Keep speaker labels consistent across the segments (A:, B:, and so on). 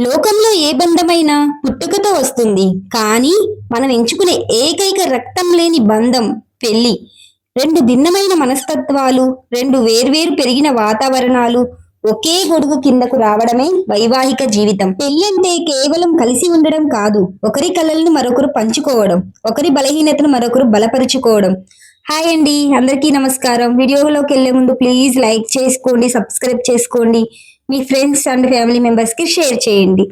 A: లోకంలో ఏ బంధమైనా పుట్టుకతో వస్తుంది. కానీ మనం ఎంచుకునే ఏకైక రక్తం లేని బంధం పెళ్ళి. రెండు భిన్నమైన మనస్తత్వాలు రెండు వేర్వేరు పెరిగిన వాతావరణాలు ఒకే గొడుగు కిందకు రావడమే వైవాహిక జీవితం. పెళ్ళి అంటే కేవలం కలిసి ఉండడం కాదు ఒకరి కలలను మరొకరు పంచుకోవడం ఒకరి బలహీనతను మరొకరు బలపరుచుకోవడం. హాయ్ అండి అందరికీ నమస్కారం. వీడియోలోకి వెళ్ళే ముందు ప్లీజ్ లైక్ చేసుకోండి సబ్స్క్రైబ్ చేసుకోండి. మీ ఫ్రెండ్స్ అండ్ ఫ్యామిలీ మెంబర్స్కి షేర్ చేయండి.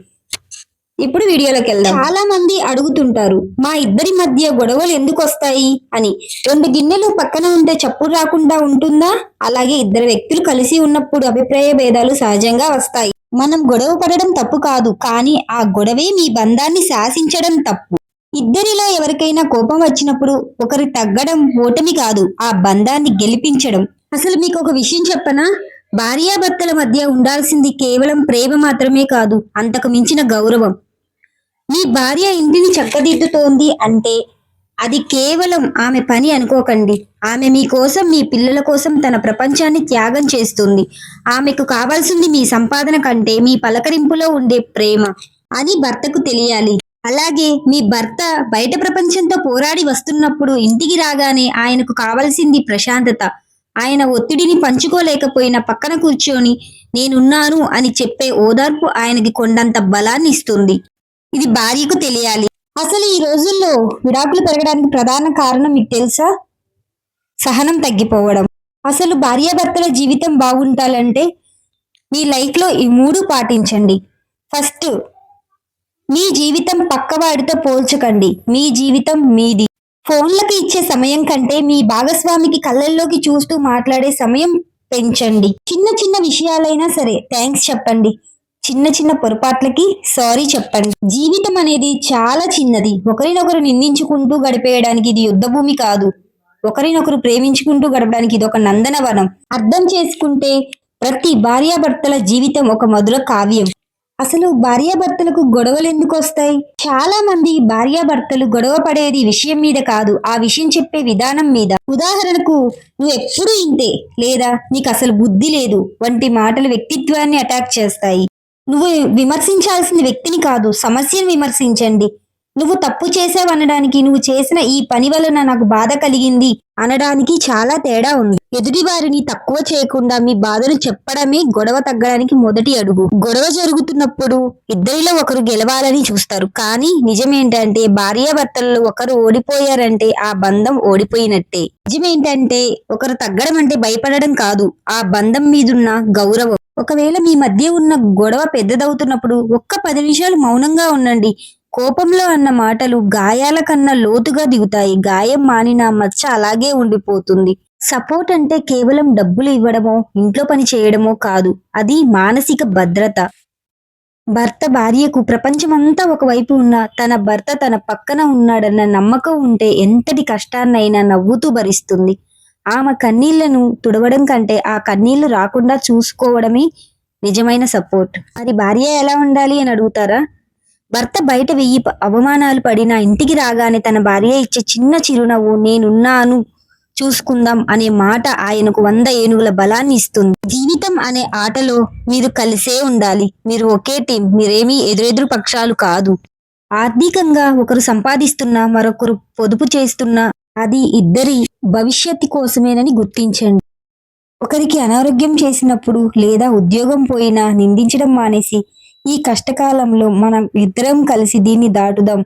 A: ఇప్పుడు వీడియోలోకి వెళ్దాం. చాలా మంది అడుగుతుంటారు మా ఇద్దరి మధ్య గొడవలు ఎందుకు వస్తాయి? అని. రెండు గిన్నెలు పక్కన ఉంటే చప్పుడు రాకుండా ఉంటుందా? అలాగే ఇద్దరు వ్యక్తులు కలిసి ఉన్నప్పుడు అభిప్రాయ భేదాలు సహజంగా వస్తాయి. మనం గొడవ పడడం తప్పు కాదు కానీ ఆ గొడవే మీ బంధాన్ని శాసించడం తప్పు. ఇద్దరిలో ఎవరికైనా కోపం వచ్చినప్పుడు ఒకరి తగ్గడం ఓటమి కాదు ఆ బంధాన్ని గెలిపించడం. అసలు మీకు ఒక విషయం చెప్పనా? భార్యాభర్తల మధ్య ఉండాల్సింది కేవలం ప్రేమ మాత్రమే కాదు అంతకు మించిన గౌరవం. మీ భార్య ఇంటిని చక్కదిద్దుతోంది అంటే అది కేవలం ఆమె పని అనుకోకండి. ఆమె మీకోసం మీ పిల్లల కోసం తన ప్రపంచాన్ని త్యాగం చేస్తుంది. ఆమెకు కావాల్సింది మీ సంపాదన కంటే మీ పలకరింపులో ఉండే ప్రేమ అని భర్తకు తెలియాలి. అలాగే మీ భర్త బయట ప్రపంచంతో పోరాడి వస్తున్నప్పుడు ఇంటికి రాగానే ఆయనకు కావలసింది ప్రశాంతత. ఆయన ఒత్తిడిని పంచుకోలేకపోయిన పక్కన కూర్చొని నేనున్నాను అని చెప్పే ఓదార్పు ఆయనకి కొండంత బలాన్ని ఇస్తుంది. ఇది భార్యకు తెలియాలి. అసలు ఈ రోజుల్లో విడాకులు పెరగడానికి ప్రధాన కారణం మీకు తెలుసా? సహనం తగ్గిపోవడం. అసలు భార్యాభర్తల జీవితం బాగుంటాలంటే మీ లైఫ్లో ఈ మూడు పాటించండి. ఫస్ట్ మీ జీవితం పక్కవాడితో పోల్చకండి. మీ జీవితం మీది. ఫోన్లకు ఇచ్చే సమయం కంటే మీ భాగస్వామికి కళ్ళల్లోకి చూస్తూ మాట్లాడే సమయం పెంచండి. చిన్న చిన్న విషయాలైనా సరే థ్యాంక్స్ చెప్పండి. చిన్న చిన్న పొరపాట్లకి సారీ చెప్పండి. జీవితం అనేది చాలా చిన్నది. ఒకరినొకరు నిందించుకుంటూ గడిపేయడానికి ఇది యుద్ధభూమి కాదు. ఒకరినొకరు ప్రేమించుకుంటూ గడపడానికి ఇది ఒక నందనవనం. అర్థం చేసుకుంటే ప్రతి భార్యాభర్తల జీవితం ఒక మధుర కావ్యం. అసలు భార్యాభర్తలకు గొడవలు ఎందుకు వస్తాయి? చాలా మంది భార్యాభర్తలు గొడవ పడేది విషయం మీద కాదు ఆ విషయం చెప్పే విధానం మీద. ఉదాహరణకు నువ్వు ఎప్పుడు ఇంతే లేదా నీకు అసలు బుద్ధి లేదు వంటి మాటలు వ్యక్తిత్వాన్ని అటాక్ చేస్తాయి. నువ్వు విమర్శించాల్సిన వ్యక్తిని కాదు సమస్యను విమర్శించండి. నువ్వు తప్పు చేసావు అనడానికి నువ్వు చేసిన ఈ పని వలన నాకు బాధ కలిగింది అనడానికి చాలా తేడా ఉంది. ఎదుటి వారిని తక్కువ చేయకుండా మీ బాధలు చెప్పడమే గొడవ తగ్గడానికి మొదటి అడుగు. గొడవ జరుగుతున్నప్పుడు ఇద్దరిలో ఒకరు గెలవాలని చూస్తారు. కానీ నిజమేంటంటే భార్యాభర్తలలో ఒకరు ఓడిపోయారంటే ఆ బంధం ఓడిపోయినట్టే. నిజమేంటంటే ఒకరు తగ్గడం అంటే భయపడడం కాదు. ఆ బంధం మీదున్న గౌరవం. ఒకవేళ మీ మధ్య ఉన్న గొడవ పెద్దదవుతున్నప్పుడు ఒక్క పది నిమిషాలు మౌనంగా ఉండండి. కోపంలో అన్న మాటలు గాయాల కన్నా లోతుగా దిగుతాయి. గాయం మానిన మచ్చ అలాగే ఉండిపోతుంది. సపోర్ట్ అంటే కేవలం డబ్బులు ఇవ్వడమో ఇంట్లో పని చేయడమో కాదు. అది మానసిక భద్రత. భర్త భార్యకు ప్రపంచమంతా ఒకవైపు ఉన్న తన భర్త తన పక్కన ఉన్నాడన్న నమ్మకం ఉంటే ఎంతటి కష్టాన్నైనా నవ్వుతూ భరిస్తుంది. ఆమె కన్నీళ్ళను తుడవడం కంటే ఆ కన్నీళ్ళు రాకుండా చూసుకోవడమే నిజమైన సపోర్ట్. మరి భార్య ఎలా ఉండాలి అని అడుగుతారా? భర్త బయట వెయ్యి అవమానాలు పడినా ఇంటికి రాగానే తన భార్య ఇచ్చే చిన్న చిరునవ్వు నేనున్నాను చూసుకుందాం అనే మాట ఆయనకు వంద ఏనుగుల బలాన్ని ఇస్తుంది. జీవితం అనే ఆటలో మీరు కలిసే ఉండాలి. మీరు ఒకే టీం మీరేమీ ఎదురెదురు పక్షాలు కాదు. ఆర్థికంగా ఒకరు సంపాదిస్తున్నా మరొకరు పొదుపు చేస్తున్నా అది ఇద్దరి భవిష్యత్తు కోసమేనని గుర్తించండి. ఒకరికి అనారోగ్యం చేసినప్పుడు లేదా ఉద్యోగం పోయినా నిందించడం మానేసి ఈ కష్టకాలంలో మనం ఇద్దరం కలిసి దీన్ని దాటుదాం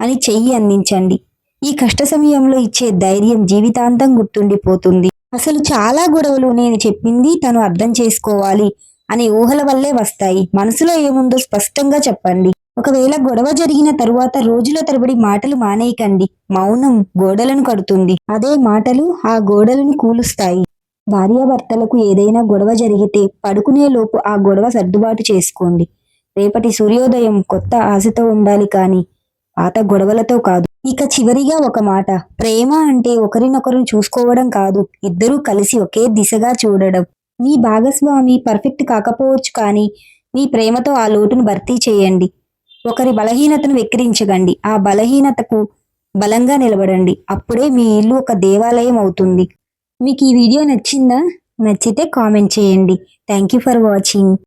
A: అని చెయ్యి అందించండి. ఈ కష్ట సమయంలో ఇచ్చే ధైర్యం జీవితాంతం గుర్తుండిపోతుంది. అసలు చాలా గొడవలు నేను చెప్పింది తను అర్థం చేసుకోవాలి అనే ఊహల వల్లే వస్తాయి. మనసులో ఏముందో స్పష్టంగా చెప్పండి. ఒకవేళ గొడవ జరిగిన తరువాత రోజుల తరబడి మాటలు మానేయకండి. మౌనం గోడలను కడుతుంది. అదే మాటలు ఆ గోడలను కూలుస్తాయి. భార్యాభర్తలకు ఏదైనా గొడవ జరిగితే పడుకునే లోపు ఆ గొడవ సర్దుబాటు చేసుకోండి. రేపటి సూర్యోదయం కొత్త ఆశతో ఉండాలి కానీ పాత గొడవలతో కాదు. ఇక చివరిగా ఒక మాట. ప్రేమ అంటే ఒకరినొకరు చూసుకోవడం కాదు. ఇద్దరూ కలిసి ఒకే దిశగా చూడడం. మీ భాగస్వామి పర్ఫెక్ట్ కాకపోవచ్చు కానీ మీ ప్రేమతో ఆ లోటును భర్తీ చేయండి. ఒకరి బలహీనతను వెక్కిరించకండి. ఆ బలహీనతకు బలంగా నిలబడండి. అప్పుడే మీ ఇల్లు ఒక దేవాలయం అవుతుంది. మీకు ఈ వీడియో నచ్చిందా? నచ్చితే కామెంట్ చేయండి. Thank you for watching